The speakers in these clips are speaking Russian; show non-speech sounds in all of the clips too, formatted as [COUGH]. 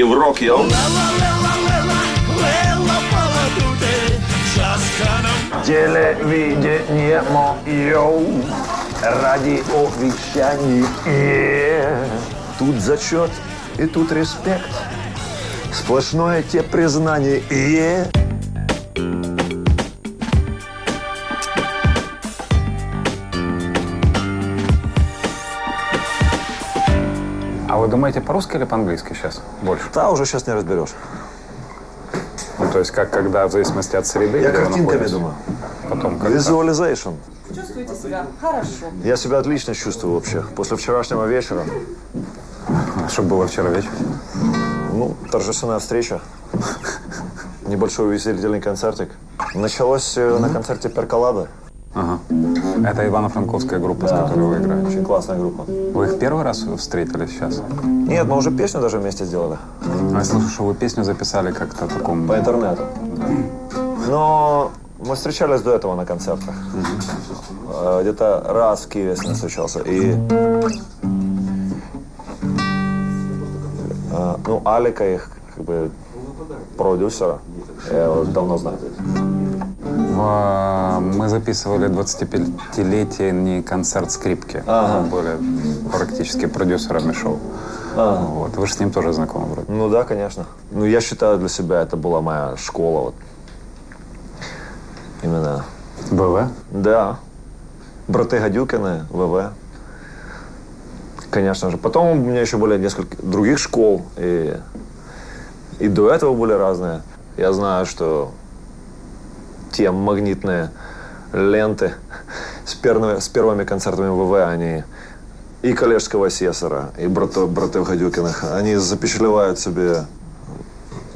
Европ, йоу. Телевидение мое, радиовещание. Тут зачет и тут респект. Сплошное те признание. А вы думаете по-русски или по-английски сейчас больше? Да, уже сейчас не разберешь. Ну, то есть как когда, в зависимости от среды? Я картинками думаю. Потом как Visualization. Чувствуете себя хорошо. Я себя отлично чувствую вообще. После вчерашнего вечера. Что было вчера вечером? Ну, торжественная встреча. Небольшой увеселительный концертик. Началось э, на концерте Перколада. Ага. Это Ивано-Франковская группа, с которой вы играете. Очень классная группа. Вы их первый раз встретили сейчас? Нет, мы уже песню даже вместе сделали. А я слышу, что вы песню записали как-то таком... По интернету. Но мы встречались до этого на концертах. Э, Где-то раз в Киеве с ним встречался. И э, ну, Алика их как бы продюсера. Я его давно знаю. В- Мы записывали 25-летний концерт скрипки. Мы были практически продюсерами шоу. Вот. Вы же с ним тоже знакомы вроде. Ну да, конечно. Ну я считаю для себя это была моя школа. Вот. Именно. БВ? Да. Браты Гадюкины, ВВ. Конечно же. Потом у меня еще были несколько других школ. И, и до этого были разные. Я знаю, что те магнитные ленты с первыми, с первыми концертами ВВ, они и коллежского асессора, и брато, братов Гадюкиных, они запечатлевают себе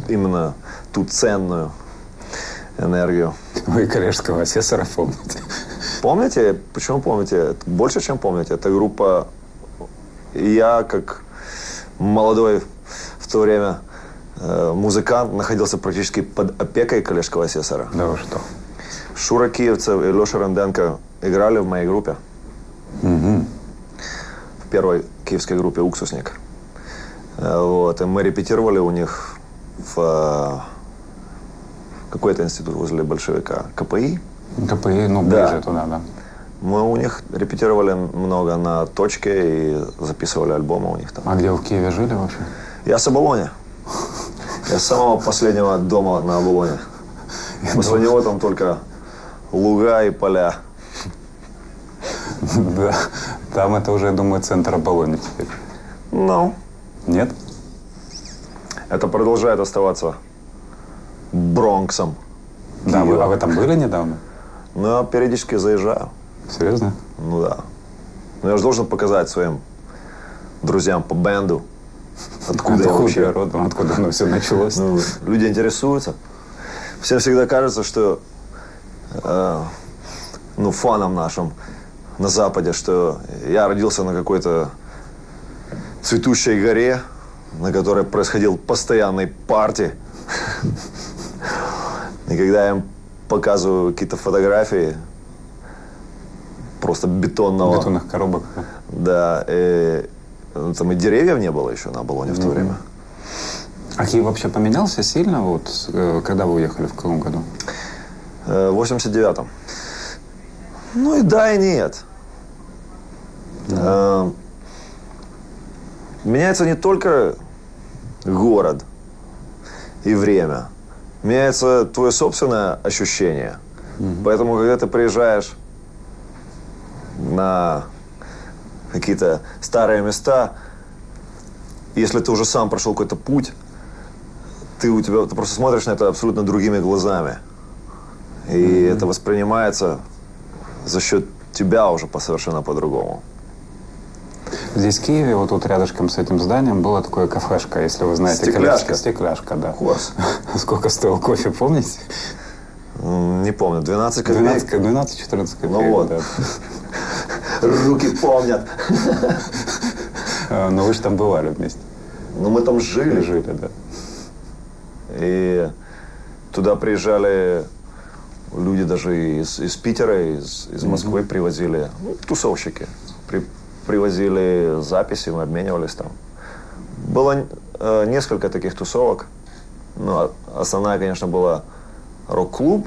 именно ту ценную энергию. Вы коллежского асессора помните? Помните? Почему помните? Больше, чем помните. Это группа... Я, как молодой в то время музыкант, находился практически под опекой коллежского асессора. Да вы что? Шура Киевцев и Леша Ранденко играли в моей группе. В первой киевской группе «Уксусник». Э, Вот, и мы репетировали у них в э, какой-то институт возле большевика. КПИ. КПИ, ну, Да. ближе туда, да. Мы у них репетировали много на точке и записывали альбомы у них там. А где вы в Киеве жили вообще? Я с Оболони. Я с самого последнего дома на Оболоне. После него там только луга и поля. Да. Там это уже, я думаю, центр Аполлони теперь. Ну, Нет? это продолжает оставаться Бронксом. Да, вы, а вы там были недавно? Но я периодически заезжаю. Серьезно? Ну да. Но я же должен показать своим друзьям по бенду, откуда я Откуда вообще. родом, откуда оно все началось? Ну, люди интересуются. Всем всегда кажется, что э, ну, фанам нашим на Западе, что я родился на какой-то цветущей горе, на которой происходил постоянный парти. И когда я им показываю какие-то фотографии просто бетонного... Бетонных коробок. да? И, ну, там и деревьев не было еще на Болоне в то время. А Киев вообще поменялся сильно, вот, э, когда вы уехали, в каком году? Э, В 89-м. Ну и да, и нет. Э, Меняется не только город и время. Меняется твое собственное ощущение. Поэтому, когда ты приезжаешь на какие-то старые места, если ты уже сам прошел какой-то путь, ты, у тебя, ты просто смотришь на это абсолютно другими глазами. И это воспринимается за счет тебя уже по совершенно по-другому. Здесь, в Киеве, вот тут рядышком с этим зданием, была такое кафешка, если вы знаете. Стекляшка. Стекляшка, да. Курс. [LAUGHS] Сколько стоил кофе, помните? Не помню, 12 копеек. 12-14 копеек. Ну вот. да. [LAUGHS] Руки помнят. А, Но вы же там бывали вместе. Но мы там жили. Жили, да. И туда приезжали люди даже из, из Питера, из, из Москвы привозили, ну, тусовщики. При- привозили записи, мы обменивались там. Было э, несколько таких тусовок. Ну, а основная, конечно, была рок-клуб.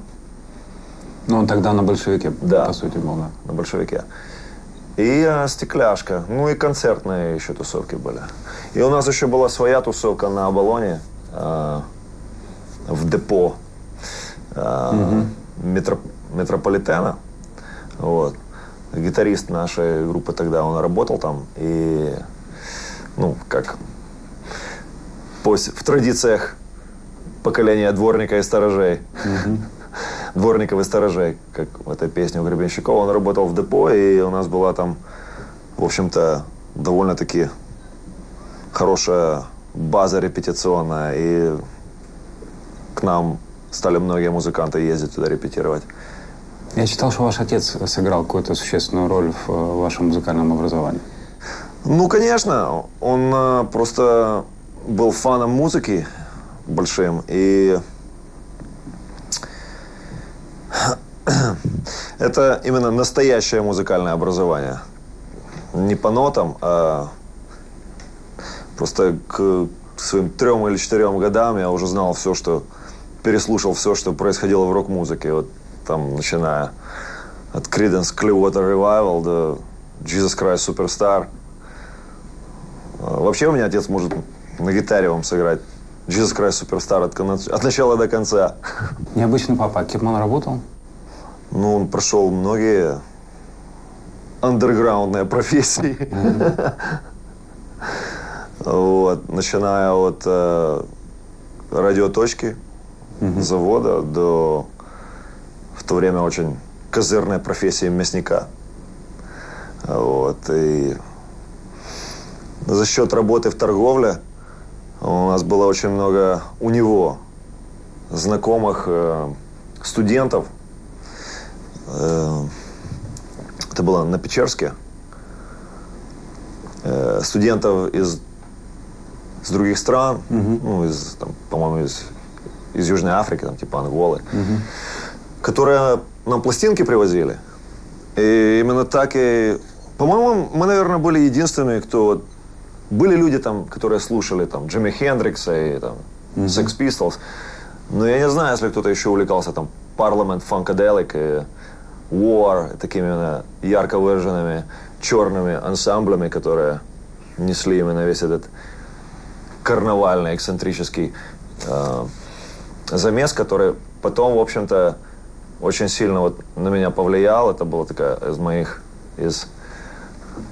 Ну, он тогда на большевике, Да. по сути, был, да. на большевике. И э, стекляшка. Ну и концертные еще тусовки были. И у нас еще была своя тусовка на Оболоне э, в депо э, метро- метрополитена. Вот. Гитарист нашей группы тогда, он работал там. И, ну, как в традициях поколения дворника и сторожей. Дворников и сторожей, как в этой песне у Гребенщикова. Он работал в депо, и у нас была там, в общем-то, довольно-таки хорошая база репетиционная. И к нам стали многие музыканты ездить туда репетировать. Я читал, что ваш отец сыграл какую-то существенную роль в э, вашем музыкальном образовании. Ну, конечно, он э, просто был фаном музыки большим, и это именно настоящее музыкальное образование. Не по нотам, а просто к своим трем или четырем годам я уже знал все, что переслушал все, что происходило в рок-музыке. Вот там, начиная от Creedence Clearwater Revival до Jesus Christ Superstar. Вообще у меня отец может на гитаре вам сыграть Jesus Christ Superstar от, от начала до конца. Необычный папа. А кем он работал? Ну, он прошел многие андерграундные профессии. Вот, начиная от э, радиоточки, завода, до в то время очень козырной профессии мясника. Вот, и за счет работы в торговле у нас было очень много у него знакомых э, студентов. Э, это было на Печерске. Э, студентов из, из других стран, ну, из, там, по-моему, из, из Южной Африки, там, типа Анголы, которые нам пластинки привозили. И именно так и... По-моему, мы, наверное, были единственные, кто... Были люди там, которые слушали там Джимми Хендрикса и там Sex Pistols. Но я не знаю, если кто-то еще увлекался там Parliament, Funkadelic и War, такими именно ярко выраженными черными ансамблями, которые несли именно весь этот карнавальный, эксцентрический э, замес, который потом, в общем-то, очень сильно вот на меня повлиял. Это была такая из моих, из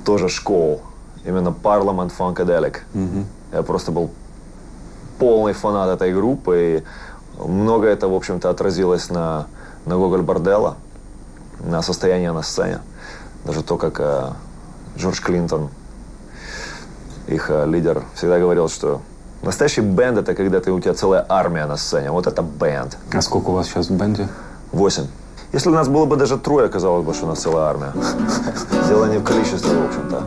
тоже школ. Именно Parliament Funkadelic. Я просто был полный фанат этой группы. И много это, в общем-то, отразилось на, на Гоголь Борделла, на состояние на сцене. Даже то, как э, Джордж Клинтон, их э, лидер, всегда говорил, что настоящий бенд это когда ты, у тебя целая армия на сцене. Вот это бенд. А сколько у вас сейчас в бенде? Восемь. Если нас было бы даже трое, казалось бы, что у нас целая армия. Дело не в количестве, в общем-то.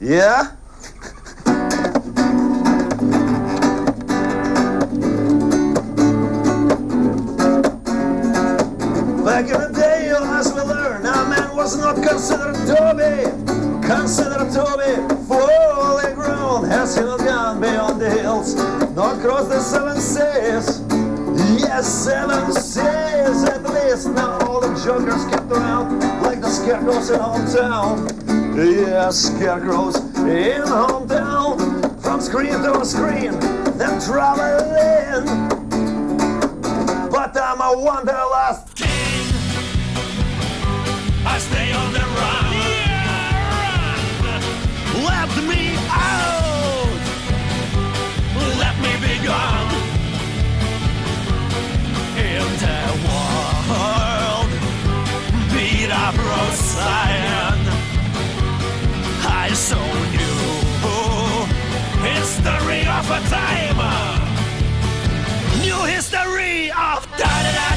Я? Back in the day, as we learned, a man was not considered to be considered to be fully grown. Has he not gone beyond the hills, not crossed the seven seas? Yes, seven seas at least. Now all the jokers kept around like the scarecrows in hometown. Yes, scarecrows in hometown. From screen to screen, them traveling. But I'm a wanderlust. Stay on the run. Let me out. Let me be gone. In the world, beat up Rosalind. I so knew history of a time. New history of da da da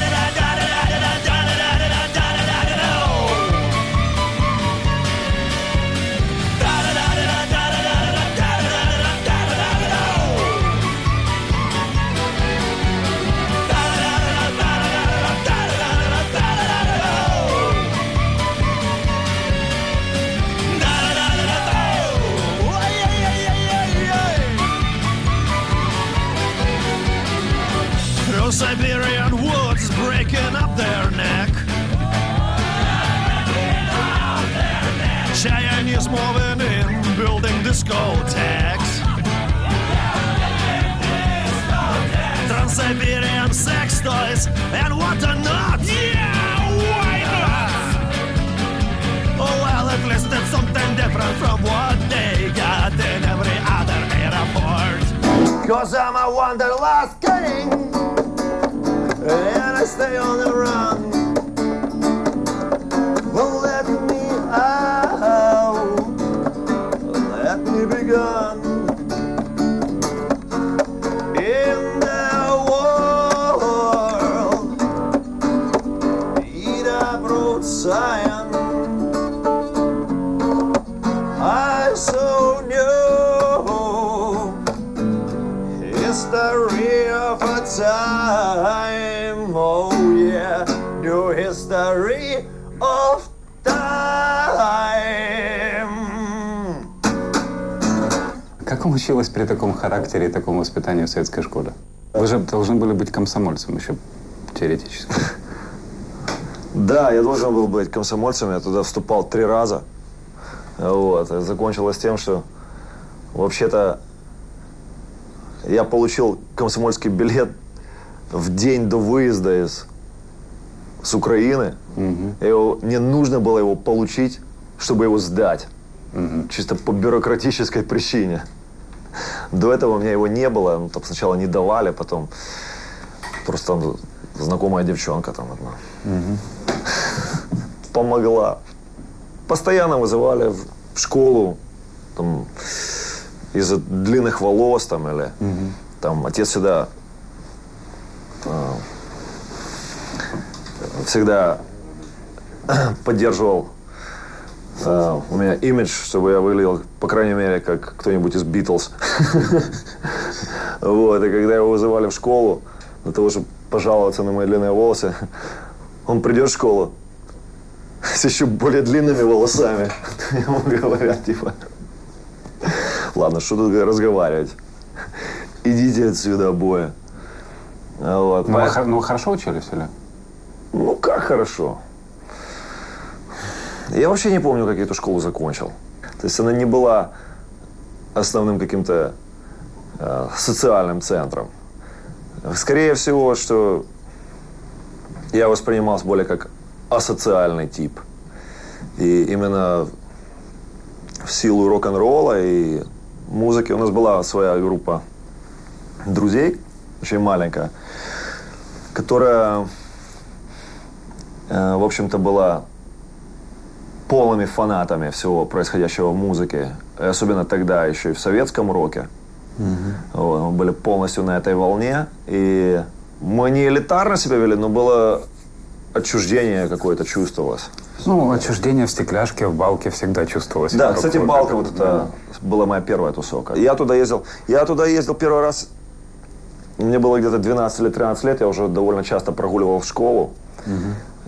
Trans-Siberian woods breaking up their neck. Chinese moving in, building discotheques. Trans-Siberian sex toys and whatnot. Yeah, why not? Oh well, at least it's something different from what they got in every other airport. Cause I'm a wanderlust king And I stay on the run. Well, let me out. Let me begin In the world Eat up road Zion I so knew history of a time. Как вам училось при таком характере и таком воспитании в советской школе? Вы же должны были быть комсомольцем еще теоретически. Да, я должен был быть комсомольцем, я туда вступал три раза. Вот. Закончилось тем, что вообще-то я получил комсомольский билет в день до выезда из с Украины. Я его- мне нужно было его получить, чтобы его сдать. Чисто по бюрократической причине. До этого у меня его не было. Ну, там сначала не давали, потом просто там знакомая девчонка там одна помогла. Постоянно вызывали в школу там, из-за длинных волос там или там отец всегда а, всегда поддерживал а, у меня имидж, чтобы я выглядел, по крайней мере, как кто-нибудь из Битлз. [LAUGHS] Вот, и когда его вызывали в школу, для того, чтобы пожаловаться на мои длинные волосы, он придет в школу с еще более длинными волосами. [LAUGHS] Ему говорят, типа, ладно, что тут разговаривать? Идите отсюда обои. Вот. Ну, вы, Поэт- хор- ну, хорошо учились или? ну, как хорошо. Я вообще не помню, как я эту школу закончил. То есть она не была основным каким-то э, социальным центром. Скорее всего, что я воспринимался более как асоциальный тип. И именно в силу рок-н-ролла и музыки у нас была своя группа друзей, очень маленькая, которая э, в общем-то, была полными фанатами всего происходящего в музыке. И особенно тогда, еще и в советском роке. Вот, мы были полностью на этой волне. И мы не элитарно себя вели, но было отчуждение какое-то чувствовалось. Ну, отчуждение в стекляшке, в балке всегда чувствовалось. Да, кстати, Балка вот это была моя первая тусовка. Я туда ездил. Я туда ездил первый раз. Мне было где-то 12 или 13 лет. Я уже довольно часто прогуливал в школу.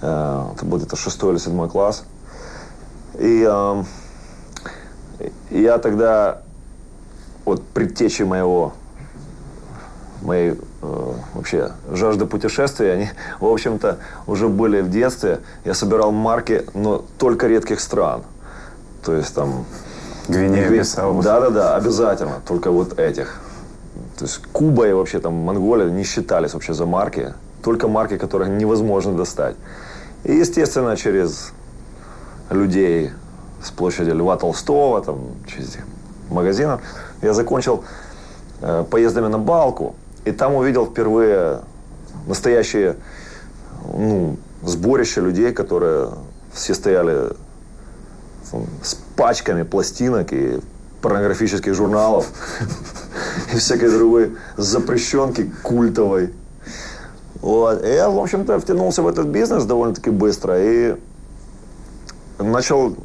Э, Это был где-то шестой или седьмой класс. И и я тогда вот предтечи моего моей э, вообще жажды путешествий, они, в общем-то, уже были в детстве. Я собирал марки, но только редких стран. То есть там... Гвинея, Гви- Бисау. Да-да-да, обязательно. Только вот этих. То есть Куба и вообще там Монголия не считались вообще за марки. Только марки, которых невозможно достать. И, естественно, через людей с площади Льва Толстого, там, через этих магазинов, я закончил э, поездами на Балку. И там увидел впервые настоящее ну, сборище людей, которые все стояли там, с пачками пластинок и порнографических журналов [LAUGHS] и всякой другой запрещенки культовой. Вот. И я, в общем-то, втянулся в этот бизнес довольно-таки быстро и начал